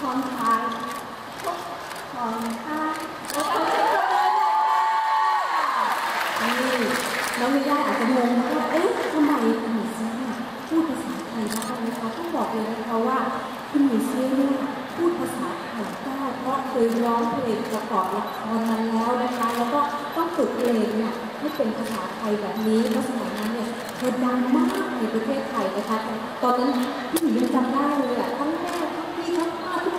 ของไทยทุกของไทยและของไทยนี่น้องมิย่าอาจจะงงว่าเอ๊ะทำไมคุณหมีซีเนี่ยพูดภาษาไทยได้นะคะต้องบอกเลยนะคะว่าคุณหมีซีเนี่ยพูดภาษาไทยได้เพราะเคยร้องเพลงประกอบละครมาแล้วนะคะ แล้วก็ต้องฝึกเพลงเนี่ยให้เป็นภาษาไทยแบบนี้เพราะสมัยนั้นเนี่ยเธอดังมากในประเทศไทยนะคะ ตอนนั้นพี่หมียังจำได้เลยอะ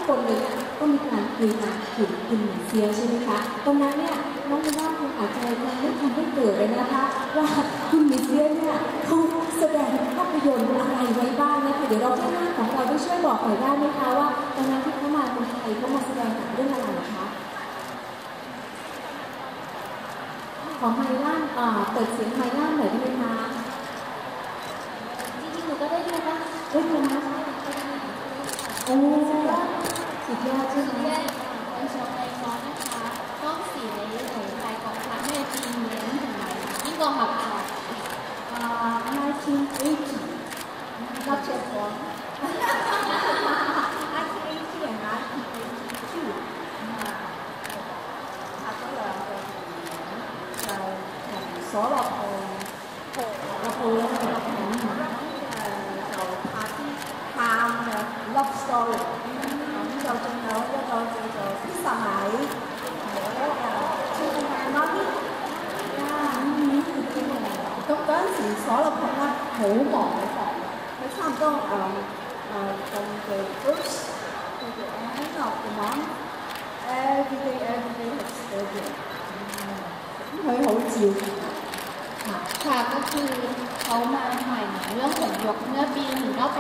คนเลยเนี่ยก็มีการคุยกันถึงคุณหมีเซียใช่ไหมคะตรงนั้นเนี่ยน้องมิย่าคงอาจจะยังไม่ทันได้เกิดเลยนะคะว่าคุณหมีเซียเนี่ยเขาแสดงภาพยนตร์อะไรไว้บ้างนะคะเดี๋ยวเราที่หน้าของเราได้ช่วยบอกหน่อยได้ไหมคะว่าตอนนั้นที่เขามาเมืองไทยเขามาแสดงหนังเรื่องอะไรคะขอไมค์ล่างอ่าเปิดเสียงไมค์ล่างหน่อยได้ไหมคะจริงๆหนูก็ได้ดูนะได้ยินไชื่อเล่ชอในซ้อนนะคะกล้องสีในหน่วยไทยกองทัพแม่จีนเน้นถึงไหนยิ่งกองหับอะ1980รับเชิญฟ้อง所。所乐号咧好忙嘅房，佢差唔多诶诶from the first to the end of the month every day every day has schedule，咁佢好照顾ค่ะ ค่ะก็คือเขามาถ่ายหนังเรื่องหงส์หยกเมื่อปี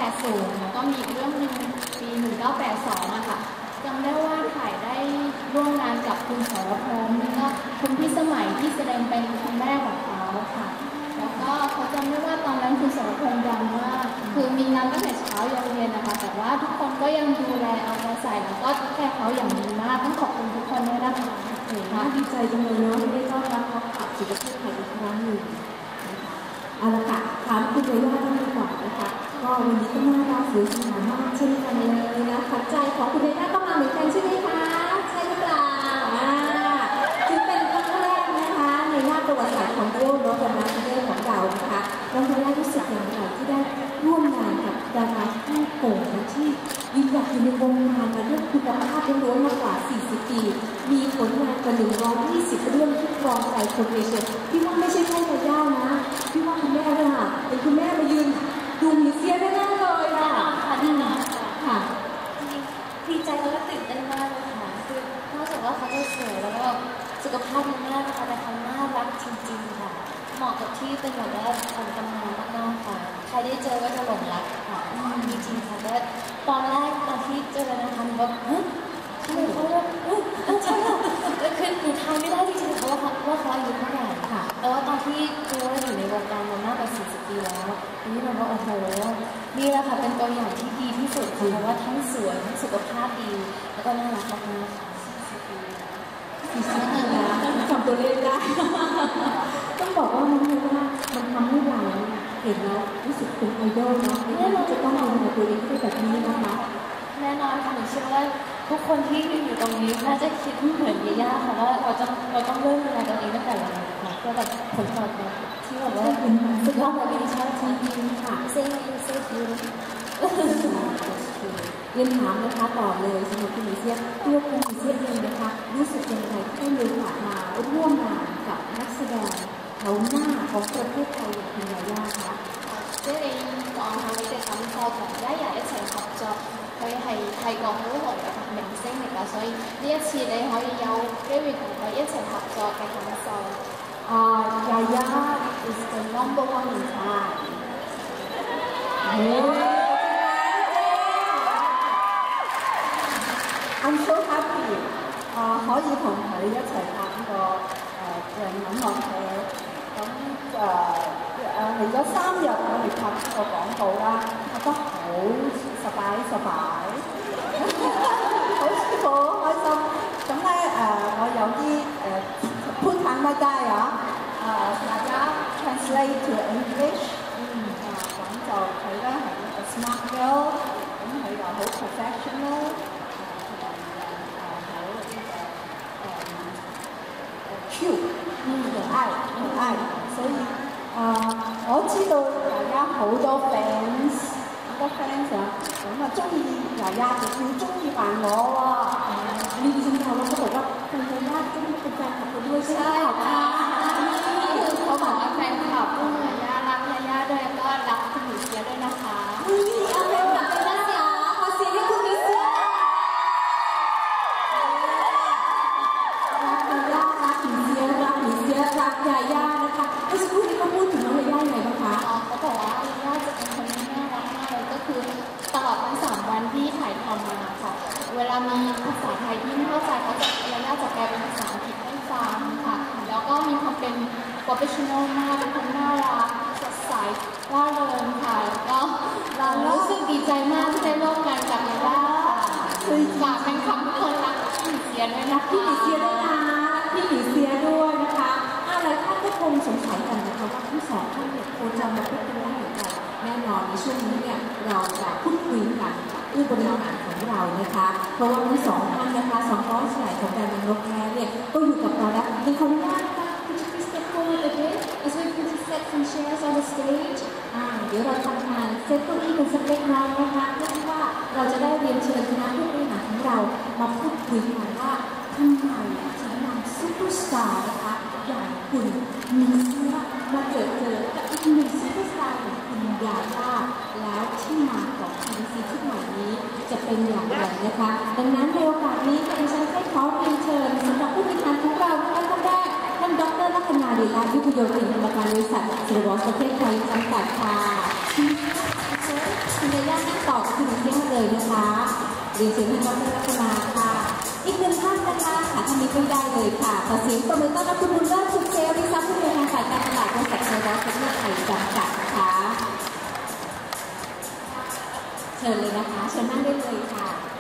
1980 แล้วก็มีอีกเรื่องหนึ่งปี 1982อะค่ะจำได้ว่าถ่ายได้ร่วมงานกับคุณสรพงษ์แล้วก็คุณพี่สมัยที่แสดงเป็นคุณแม่ของเขาค่ะ นั้นคุณสรพงษ์ดังมากคือมีงานตั้งแต่เช้ายันเย็นนะคะแต่ว่าทุกคนก็ยังดูแลเอาใจใส่แล้วก็แค่เขาอย่างดีมากต้องขอบคุณทุกคนด้วยนะคะโอ้น่าดีใจจังเลยเนาะที่ได้ต้อนรับเขากลับสู่ประเทศไทยอีกครั้งหนึ่งนะคะเอาละค่ะถามคุณยาย่าต้องดีกว่านะคะก็วันนี้ก็น่ารักสวยสง่ามากเช่นกันเลยนะขวัญใจของคุณยาย่าก็มาเหมือนกันใช่ไหมคะใช่หรือเปล่าอ่าจึงเป็นครั้งแรกนะคะในหน้า ประวัติศาสตร์ของโลกโลกของเราประเทศของเรานะคะน้องยาย่ารู้สึกอย่างไรที่ได้ร่วมงานกับดาราผู้โก่งและที่ยืนหยัดอยู่ในวงการมาด้วยคุณภาพล้วนๆมากว่า 40 ปี มีผลงานกว่า 120 เรื่องที่ครองใจคนเอเชียพี่ว่าไม่ใช่แค่ยาย่านะ พี่ว่าคุณแม่ด้วยค่ะเป็นคุณแม่มายืนดูมิวเซียมแน่ๆเลยอะค่ะที่นี่ค่ะดีใจแล้วก็ตื่นเต้นมากเลยค่ะคือนอกจากว่าเขาจะสวยแล้วก็ สุขภาพดีมากนะคะแต่เขาน่ารักจริงๆค่ะ เหมาะกับที่เป็นแบบว่าคนตำนานมากๆค่ะ ใครได้เจอก็จะหลงรักค่ะจริงๆค่ะแต่ตอนแรกตอนที่เจอนะคะแบบเฮ้ยทำไมเขาแบบเฮ้ยใช่ค่ะแล้วคือหนูทายไม่ได้จริงๆค่ะว่าเขาว่าเขาอายุเท่าไหร่ค่ะแต่ว่าตอนที่รู้ว่าอยู่ในวงการมามากกว่า40ปีแล้วอันนี้มันว่าโอ้โหนี่แหละค่ะเป็นตัวอย่างที่ดีที่สุดค่ะเพราะว่าทั้งสวยทั้งสุขภาพดีแล้วก็น่ารักมากๆค่ะ40ปี ตัวเลขได้ ต้องบอกว่ามันว่ามันทำให้เราเห็นแล้วรู้สึกเป็นไอดอลเนาะในการที่จะต้องดูแลตัวเองให้แบบนี้นะคะแน่นอนค่ะหนูเชื่อว่าทุกคนที่อยู่ตรงนี้น่าจะคิดเหมือนยาย่าค่ะว่าเราจะเราต้องเริ่มดูแลตัวเองตั้งแต่วันนี้ ค่ะเพื่อแบบผลตอบรับที่แบบว่าสุขภาพเราดีใช่ไหม จริงค่ะ เซ็งเซ็งยู เรียนถามนะคะต่อเลยสำหรับคุณมิเซียตัวคุณมิเซียเองนะคะรู้สึกยังไงที่ได้มีโอกาสมาร่วมงานกับนักแสดงแถวหน้าของประเทศไทยอย่างคุณยาย่าคะ 即系你讲下你嘅感受同一日一齐合作，佢系系个好红嘅明星嚟㗎，所以呢一次你可以有机会同佢一齐合作嘅感受。 啊呀呀 is the number one time i'm so happy. 啊可以同佢一齐拍呢个诶人咁乐佢咁诶诶嚟咗三日我哋拍呢个广告啦。拍得好失败失败好舒服好开心。咁咧诶我有啲诶潘坦乜街啊。大家 translate to English。嗯，啊，咁就佢咧係一个 smart girl，咁佢又好 professional，誒誒好呢诶誒 cute，嗯，可愛可愛。所以啊、我知道大家好多 fans，好多 fans 啊，咁啊中意大家，就算中意埋我喎，你先睇我都度啦，佢大家，中意佢扮，佢都會識啦，好啦。 เขาบอกว่าแฟนคลับยาย่ารักยาย่าด้วยก็รักคุณหนูเชียร์ด้วยนะคะอุ้ยเอาเป็นแบบเป็นนักเสียขอเสียงให้คุณมิเซียรักยาย่ารักหมีเซียรักหมีเซียรักยาย่านะคะเมื่อสักครู่นี้เขาพูดถึงน้องยาย่ายังไงบ้างคะอ๋อเขาบอกว่ายาย่าจะเป็นคนที่น่ารักมากเลยก็คือตลอดทั้งสามวันที่ถ่ายทำมาค่ะเวลามีภาษาไทยที่ไม่เข้าใจเขาจะยาย่าจะแปลเป็นภาษาอังกฤษให้ฟังค่ะแล้วก็มีความเป็น professional มากเป็นคนน่ารักสดใสร่าเริงค่ะแล้วก็เรารู้สึกดีใจมากที่ได้ร่วมงานกับยาย่าค่ะฝากแฟนคลับทุกคนรักพี่เสียด้วยนะพี่หมีเซียด้วยนะพี่หมีเซียด้วยนะคะอะไรท่านก็คงสงสัยกันนะคะว่าทั้งสองท่านเนี่ยโคจรมาพูดกันได้อย่างไรแน่นอนในช่วงนี้เนี่ยเราจะพูดคุยกันผู้บริหารของเรานะคะ เพราะว่าทั้งสองท่านนะคะสองร้อยใหญ่ของการเป็นกแร้เนี่ยก็อยู่กับเราแล้วดิฉันขออนุญาต as we put set some chairs on the stage อ่าเดี๋ยวเราทำงานเซตเก้าอี้กันสักเล็กน้อยนะคะเพื่อที่ว่าเราจะได้เรียนเชิญคณะผู้บริหารของเรามาพูดคุยกันว่าทำไมถึงนำซูเปอร์สตาร์นะคะอย่างคุณมีเสื้อมาเจอเจอกับอีกหนึ่งซูเปอร์สตาร์อย่างคุณยาย่าแล้วที่มาของ TVC ชุดใหม่นี้จะเป็นอย่างไรนะคะ ดังนั้นในโอกาสนี้ดิฉันให้ขอเรียนเชิญสำหรับผู้บริหารของเราท่านแรกท่านด ดรลัคนาเดชายุทธโยธินกรรมการบริษัทซิลวอสประเทศไทยจำกัดค่ะคุณยาย่าตอบคุณเที่ยงเลยนะคะเรียนเชิญท่านดรลัคนาค่ะ อีกหนึ่งท่านนะคะหาท่านนี้ไม่ได้เลยค่ะขอเสียงปรบมือต้อนรับคุณบุญเลิศสุขเซลวิทย์ผู้บริหารฝ่ายการตลาดบริษัทซิลวอสประเทศไทยจำกัดนะคะเชิญเลยนะคะเชิญนั่งได้เลยค่ะ